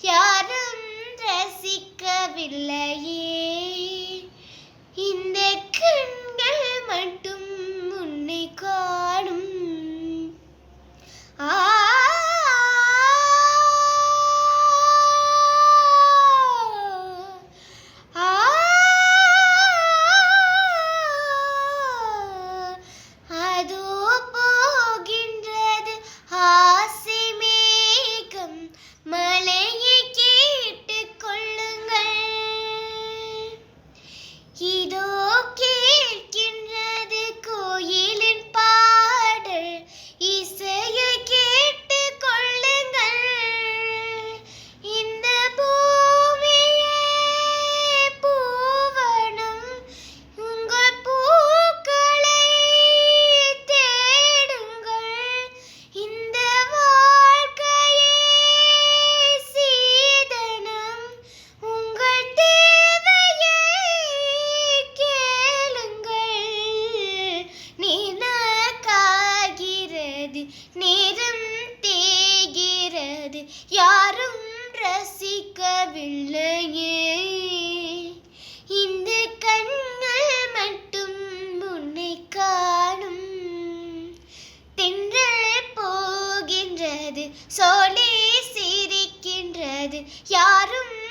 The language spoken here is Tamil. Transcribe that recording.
யாரும் ரசிக்கவில்லையே. yarım